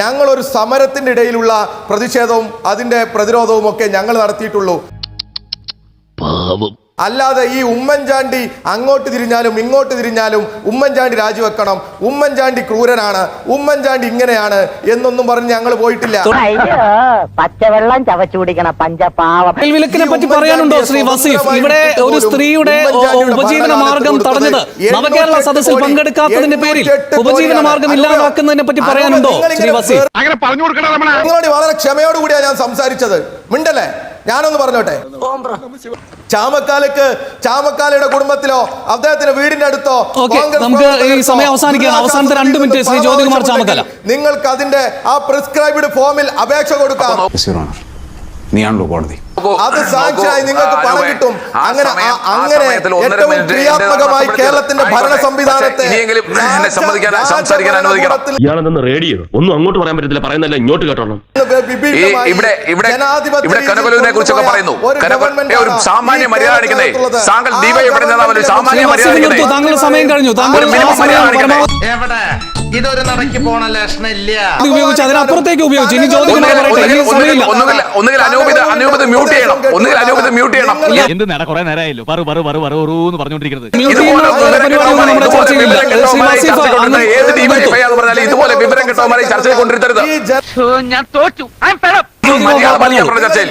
ഞങ്ങൾ ഒരു സമരത്തിന്റെ ഇടയിലുള്ള പ്രതിഷേധവും അതിന്റെ പ്രതിരോധവും ഒക്കെ ഞങ്ങൾ നടത്തിയിട്ടുള്ളൂ. അല്ലാതെ ഈ ഉമ്മൻചാണ്ടി അങ്ങോട്ട് തിരിഞ്ഞാലും ഇങ്ങോട്ട് തിരിഞ്ഞാലും ഉമ്മൻചാണ്ടി രാജിവെക്കണം. ഉമ്മൻചാണ്ടി ക്രൂരനാണ്. ഉമ്മൻചാണ്ടി ഇങ്ങനെയാണ് എന്നൊന്നും പറഞ്ഞ് ഞങ്ങൾ പോയിട്ടില്ല. അയ്യോ പച്ചവെള്ളം ചവച്ചു കുടിക്കണ പഞ്ചപാവം. വിലക്കിനെ പറ്റി പറയാനുണ്ടോ ശ്രീ വസീഫ്? ഇവിടെ ഒരു സ്ത്രീയുടെ ഉപജീവന മാർഗം തടഞ്ഞത്. നവകേരള സദസ്സിൽ പങ്കെടുക്കാത്തതിന്റെ പേരിൽ ഉപജീവന മാർഗം ഇല്ലാതാക്കുന്നതിനെ പറ്റി പറയാനുണ്ടോ ശ്രീ വസീഫ്? അങ്ങനെ പറഞ്ഞു കൊടുക്കണം വളരെ ക്ഷമയോടുകൂടിയാണ് ഞാൻ സംസാരിച്ചത്. മിണ്ടല്ലേ? ഞാനൊന്ന് പറഞ്ഞോട്ടെ? ചാമക്കാലക്ക് ചാമക്കാലയുടെ കുടുംബത്തിലോ അദ്ദേഹത്തിന്റെ വീടിന്റെ അടുത്തോ ഓക്കേ, നമുക്ക് ഈ സമയം അവസാനിക്കുകയാണ്. അവസാനത്തെ രണ്ട് മിനിറ്റ് ശ്രീ ജ്യോതികുമാർ ചാമക്കാല. നിങ്ങൾക്ക് അതിന്റെ ആ പ്രിസ്ക്രൈബ്ഡ് ഫോമിൽ അപേക്ഷ കൊടുക്കാം. നീയാണല്ലോ കോടതി. അത് സാക്ഷിയായി നിങ്ങൾക്ക് പണം കിട്ടും. അങ്ങനെ അങ്ങനെ ഏറ്റവും ക്രിയാത്മകമായി കേരളത്തിന്റെ ഭരണ സംവിധാനത്തെ സംസാരിക്കാൻ അനുവദിക്കണം. ഇയാളെന്ന് റേഡിയോ. ഒന്നും അങ്ങോട്ട് പറയാൻ പറ്റത്തില്ല. പറയുന്നല്ല ഇങ്ങോട്ട് കേട്ടോളാം ഇവിടെ ഇവിടെ ഇവിടെ കനകലുവിനെ കുറിച്ചൊക്കെ പറയുന്നു. ഒരു സാമാന്യ മര്യാദ കാണിക്കുന്നേ താങ്കൾ ദീപ ശ്രീ സാമാന്യ മര്യാദ താങ്കളുടെ സമയം കഴിഞ്ഞു. താങ്കൾ. എവിടെ? ഇതൊരു നടക്കി പോണ ലക്ഷണില്ല. ഉപയോഗിച്ച് അതിനപ്പുറത്തേക്ക് ഉപയോഗിച്ചു. ഇനി അനൂപിത മ്യൂട്ട് ചെയ്യണം. ഒന്നുകിൽ അനൂപിത മ്യൂട്ട് ചെയ്യണം. എന്ത് നേടാ? കുറെ നേരമായല്ലോ പറു പറു പറു പറു എന്ന് ഇതുപോലെ വിവരം കിട്ടുന്നവരെ ചർച്ചയിൽ കൊണ്ടിരുത്തരുത് ഞാൻ തോറ്റു.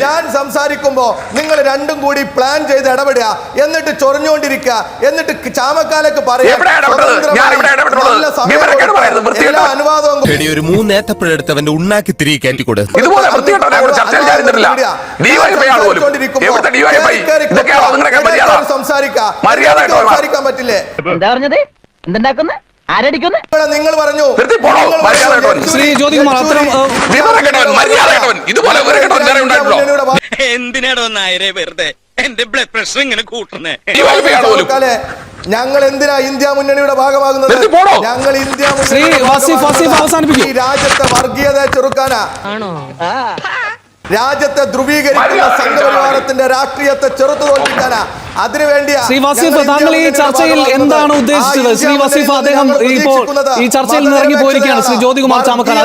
ഞാൻ സംസാരിക്കുമ്പോ നിങ്ങൾ രണ്ടും കൂടി പ്ലാൻ ചെയ്ത് ഇടപെടുക എന്നിട്ട് ചൊറിഞ്ഞുകൊണ്ടിരിക്കുക എന്നിട്ട് ചാമക്കാലക്ക് പറയാം എവിടെ ഇടപെട്ടത്? ഞാൻ ഇവിടെ ഇടപെട്ടുള്ളത്? നല്ല സമയം വിവരക്കേട് കൊടുത്ത് പറയരുത്, വൃത്തികെട്ട- എല്ലാ അനുവാദവും ഒരു മൂന്നേത്തപ്പഴെടുത്ത് അവന്റെ ഉണ്ണാക്കി തിരികെ കയറ്റി സംസാരിക്കാൻ പറ്റില്ലേ എന്താ പറഞ്ഞത് എന്തുണ്ടാക്കുന്ന ആരടിക്കുന്ന നിങ്ങൾ പറഞ്ഞു, ശ്രീ ജ്യോതികുമാർ അത്തരം ഇതുപോലെ എന്തിനാടോ നായരെ വെറുതെ? എന്റെ ബ്ലഡ് പ്രഷർ ഇങ്ങനെ കൂട്ടുന്നേ. ഞങ്ങൾ എന്തിനാ ഇന്ത്യ മുന്നണിയുടെ ഭാഗമാകുന്നത്? ഞങ്ങൾ ഇന്ത്യ. ഈ രാജ്യത്തെ വർഗീയത ചെറുക്കാനാ. രാജ്യത്തെ ധ്രുവീകരിക്കുന്ന സംഘപരിവാരത്തിന്റെ രാഷ്ട്രീയത്തെ ചെറുത്തു തോൽപ്പിക്കാനാ അതിനുവേണ്ടിയാ ശ്രീ വസീഫ് താങ്കൾ ഈ ചർച്ചയിൽ എന്താണ് ഉദ്ദേശിച്ചത്? ശ്രീ വസീഫ് അദ്ദേഹം ഇപ്പോൾ ഈ ചർച്ചയിൽ നിന്ന് ഇറങ്ങി പോയിരിക്കുകയാണ് ശ്രീ ജ്യോതികുമാർ ചാമക്കാല.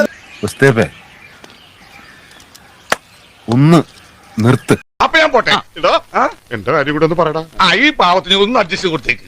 ഒന്ന് നിർത്ത്. അപ്പൊ ഞാൻ പോട്ടെ. എന്റെ കാര്യം കൂടെ ഒന്ന് പറയടാ ആ ഈ പാവത്തിന് ഒന്ന് അഡ്ജസ്റ്റ് കൊടുത്തേക്ക്.